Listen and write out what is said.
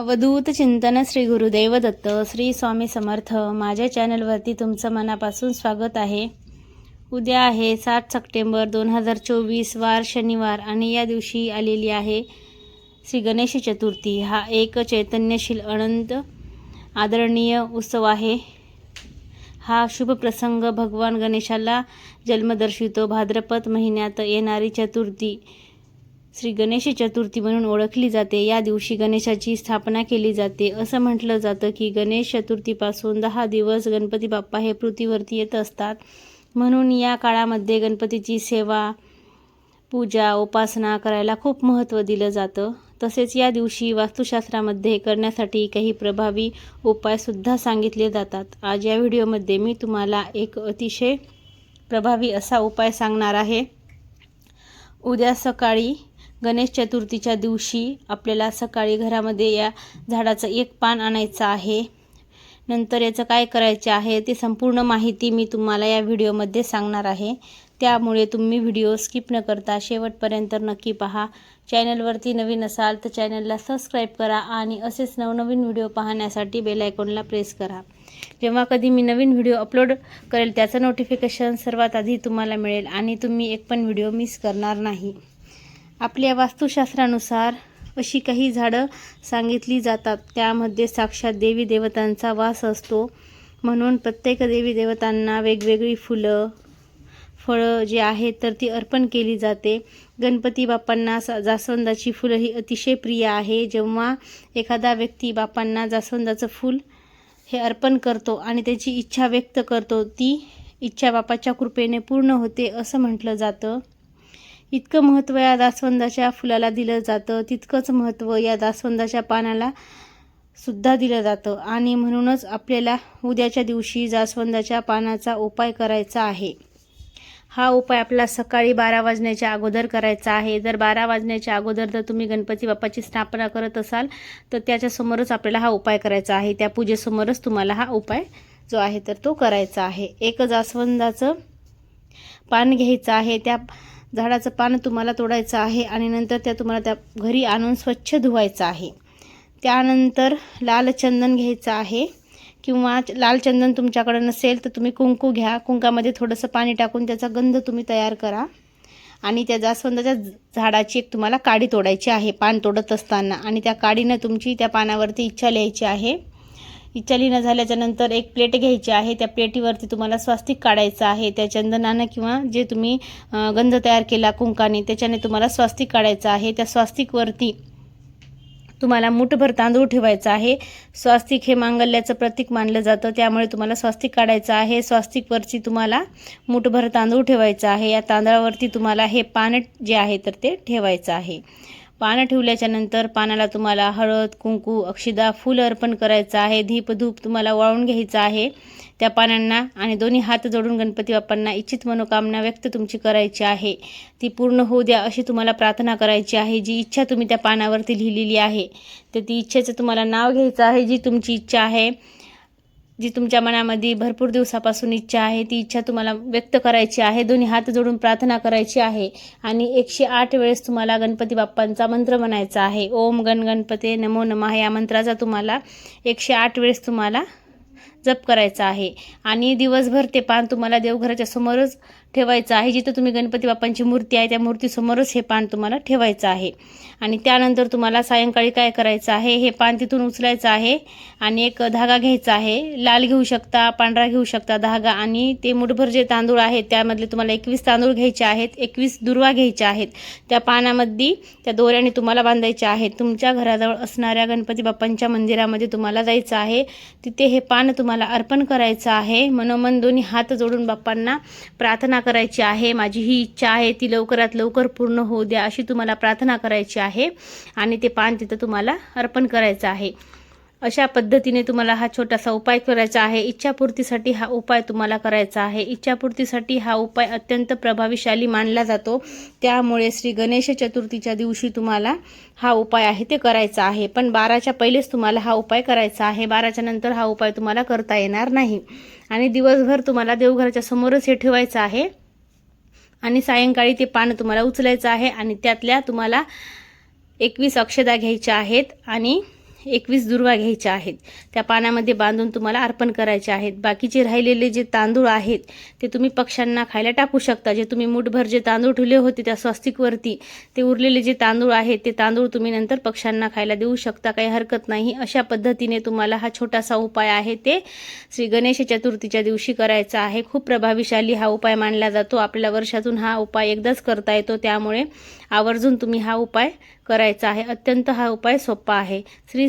अवधूत चिंतन श्री गुरुदेव दत्त श्री स्वामी समर्थ. माझ्या चॅनलवरती तुमचं मनापासून स्वागत आहे. उद्या आहे सात सप्टेंबर दोन हजार चोवीस वार शनिवार आणि या दिवशी आलेली आहे श्री गणेश चतुर्थी. हा एक चैतन्यशील अनंत आदरणीय उत्सव आहे. हा शुभ प्रसंग भगवान गणेशाला जन्म दर्शवितो. भाद्रपद महिन्यात येणारी चतुर्थी श्री गणेश चतुर्थी म्हणून ओळखली जाते. या दिवशी गणेशाची स्थापना केली जाते. असं म्हटलं जातं की गणेश चतुर्थीपासून दहा दिवस गणपती बाप्पा हे पृथ्वीवरती येत असतात. म्हणून या काळामध्ये गणपतीची सेवा पूजा उपासना करायला खूप महत्त्व दिलं जातं. तसेच या दिवशी वास्तुशास्त्रामध्ये करण्यासाठी काही प्रभावी उपायसुद्धा सांगितले जातात. आज या व्हिडिओमध्ये मी तुम्हाला एक अतिशय प्रभावी असा उपाय सांगणार आहे. उद्या सकाळी गणेश चतुर्थीच्या दिवशी आपल्याला सकाळी घरामध्ये या झाडाचं एक पान आणायचं आहे. नंतर याचं काय करायचे आहे ते संपूर्ण माहिती मी तुम्हाला या व्हिडिओमध्ये सांगणार आहे. त्यामुळे तुम्ही व्हिडिओ स्किप न करता शेवटपर्यंत नक्की पहा. चॅनलवरती नवीन असाल तर चॅनलला सबस्क्राईब करा आणि असेच नवनवीन व्हिडिओ पाहण्यासाठी बेल आयकॉनला प्रेस करा. जेव्हा कधी मी नवीन व्हिडिओ अपलोड करेल त्याचं नोटिफिकेशन सर्वात आधी तुम्हाला मिळेल आणि तुम्ही एक पण व्हिडिओ मिस करणार नाही. आपल्या वास्तुशास्त्रानुसार अशी काही झाडं सांगितली जातात. त्यामध्ये साक्षात देवी देवतांचा वास असतो. म्हणून प्रत्येक देवी देवतांना वेगवेगळी फुलं फळं जी आहेत तर ती अर्पण केली जाते. गणपती बाप्पांना सा जास्वंदाची फुलं ही अतिशय प्रिय आहे. जेव्हा एखादा व्यक्ती बाप्पांना जास्वंदाचं फूल हे अर्पण करतो आणि त्याची इच्छा व्यक्त करतो ती इच्छा बापाच्या कृपेने पूर्ण होते असं म्हटलं जातं. इतकं महत्त्व या दासवंदाच्या फुलाला दिलं जातं तितकंच महत्त्व या दासवंदाच्या पानाला सुद्धा दिलं जातं. आणि म्हणूनच आपल्याला उद्याच्या दिवशी जास्वंदाच्या पानाचा उपाय करायचा आहे. हा उपाय आपला सकाळी बारा वाजण्याच्या अगोदर करायचा आहे. जर बारा वाजण्याच्या अगोदर जर तुम्ही गणपती बाप्पाची स्थापना करत असाल तर त्याच्यासमोरच आपल्याला हा उपाय करायचा आहे. त्या पूजेसमोरच तुम्हाला हा उपाय जो आहे तर तो करायचा आहे. एक जास्वंदाचं पान घ्यायचं आहे. त्या झाडाचं पान तुम्हाला तोडायचं आहे आणि नंतर त्या तुम्हाला त्या घरी आणून स्वच्छ धुवायचं आहे. त्यानंतर लाल चंदन घ्यायचं आहे किंवा लाल चंदन तुमच्याकडे नसेल तर तुम्ही कुंकू घ्या. कुंकामध्ये थोडंसं पाणी टाकून त्याचा गंध तुम्ही तयार करा. आणि त्या जास्वंदाच्या झाडाची एक तुम्हाला काडी तोडायची आहे पान तोडत असताना. आणि त्या काडीनं तुमची त्या पानावरती इच्छा लिहायची आहे. इच्छा लिहिणं एक प्लेट घ्यायची आहे. त्या प्लेटीवरती तुम्हाला स्वास्तिक काढायचं आहे. त्या चंदनानं किंवा जे तुम्ही गंध तयार केला कुंकाने त्याच्याने तुम्हाला स्वास्तिक काढायचं आहे. त्या स्वास्तिकवरती तुम्हाला मुठभर तांदूळ ठेवायचा आहे. स्वास्तिक हे मांगल्याचं प्रतीक मानलं जातं. त्यामुळे तुम्हाला स्वास्तिक काढायचं आहे. स्वास्तिकवरची तुम्हाला मुठभर तांदूळ ठेवायचा आहे. या तांदळावरती तुम्हाला हे पान जे आहे तर ते ठेवायचं आहे. पानं ठेवल्याच्यानंतर पानाला तुम्हाला हळद कुंकू अक्षिदा फूल अर्पण करायचं आहे. धीप धूप तुम्हाला वाळून घ्यायचं आहे. त्या पानांना आणि दोन्ही हात जोडून गणपती बाप्पांना इच्छित मनोकामना व्यक्त तुमची करायची आहे. ती पूर्ण होऊ द्या अशी तुम्हाला प्रार्थना करायची आहे. जी इच्छा तुम्ही त्या पानावरती लिहिलेली आहे तर ती इच्छेचं तुम्हाला नाव घ्यायचं आहे जी तुमची इच्छा आहे. जी तुमच्या मनामध्ये भरपूर दिवसापासून इच्छा आहे ती इच्छा तुम्हाला व्यक्त करायची आहे दोन्ही हात जोडून प्रार्थना करायची आहे. आणि एकशे आठ वेळेस तुम्हाला गणपती बाप्पांचा मंत्र म्हणायचा आहे. ओम गण गणपते नमो नमः या मंत्राचा तुम्हाला एकशे आठ वेळेस तुम्हाला जप करायचा आहे. आणि दिवसभर ते पान तुम्हाला देवघराच्या समोरच ठेवायचं आहे. जिथं तुम्ही गणपती बाप्पांची मूर्ती आहे त्या मूर्तीसमोरच हे पान तुम्हाला ठेवायचं आहे. आणि त्यानंतर तुम्हाला सायंकाळी काय करायचं आहे हे पान तिथून उचलायचं आहे आणि एक धागा घ्यायचा आहे. लाल घेऊ शकता पांढरा घेऊ शकता धागा आणि ते मुठभर जे तांदूळ आहेत त्यामधले तुम्हाला एकवीस तांदूळ घ्यायचे आहेत एकवीस दुर्वा घ्यायच्या आहेत. त्या पानामध्ये त्या दोऱ्याने तुम्हाला बांधायच्या आहेत. तुमच्या घराजवळ असणाऱ्या गणपती बाप्पांच्या मंदिरामध्ये तुम्हाला जायचं आहे. तिथे हे पान तुम्हाला अर्पण करायचं आहे. मनोमन दोन्ही हात जोडून बाप्पांना प्रार्थना प्रार्थना करायची आहे माझी ही इच्छा आहे ती लवकरात लवकर पूर्ण होऊ द्या अशी तुम्हाला प्रार्थना करायची आहे आणि ते पान तिथं तुम्हाला अर्पण करायचं आहे. अशा पद्धतीने तुम्हाला हा छोटासा उपाय करायचा आहे. इच्छापूर्तीसाठी हा उपाय तुम्हाला करायचा आहे. इच्छापूर्तीसाठी हा उपाय अत्यंत प्रभावीशाली मानला जातो. त्यामुळे श्री गणेश चतुर्थीच्या दिवशी तुम्हाला हा उपाय आहे ते करायचा आहे. पण बाराच्या पहिलेच तुम्हाला हा उपाय करायचा आहे. बाराच्या नंतर हा उपाय तुम्हाला करता येणार नाही. आणि दिवसभर तुम्हाला देवघराच्या समोरच हे ठेवायचं आहे. आणि सायंकाळी ते पान तुम्हाला उचलायचं आहे. आणि त्यातल्या तुम्हाला एकवीस अक्षदा घ्यायच्या आहेत. आणि एकवीस दुर्वा घ्यायच्या आहेत. त्या पाण्यामध्ये बांधून तुम्हाला अर्पण करायचे आहेत. बाकीचे राहिलेले जे तांदूळ आहेत ते तुम्ही पक्ष्यांना खायला टाकू शकता. जे तुम्ही मुठभर जे तांदूळ ठेवले होते त्या स्वस्तिकवरती ते उरलेले जे तांदूळ आहेत ते तांदूळ तुम्ही नंतर पक्ष्यांना खायला देऊ शकता. काही हरकत नाही. अशा पद्धतीने तुम्हाला हा छोटासा उपाय आहे ते श्री गणेश चतुर्थीच्या दिवशी करायचा आहे. खूप प्रभावीशाली हा उपाय मानला जातो. आपल्याला वर्षातून हा उपाय एकदाच करता येतो. त्यामुळे आवर्जून तुम्ही हा उपाय करायचा आहे. अत्यंत हा उपाय सोपा आहे. श्री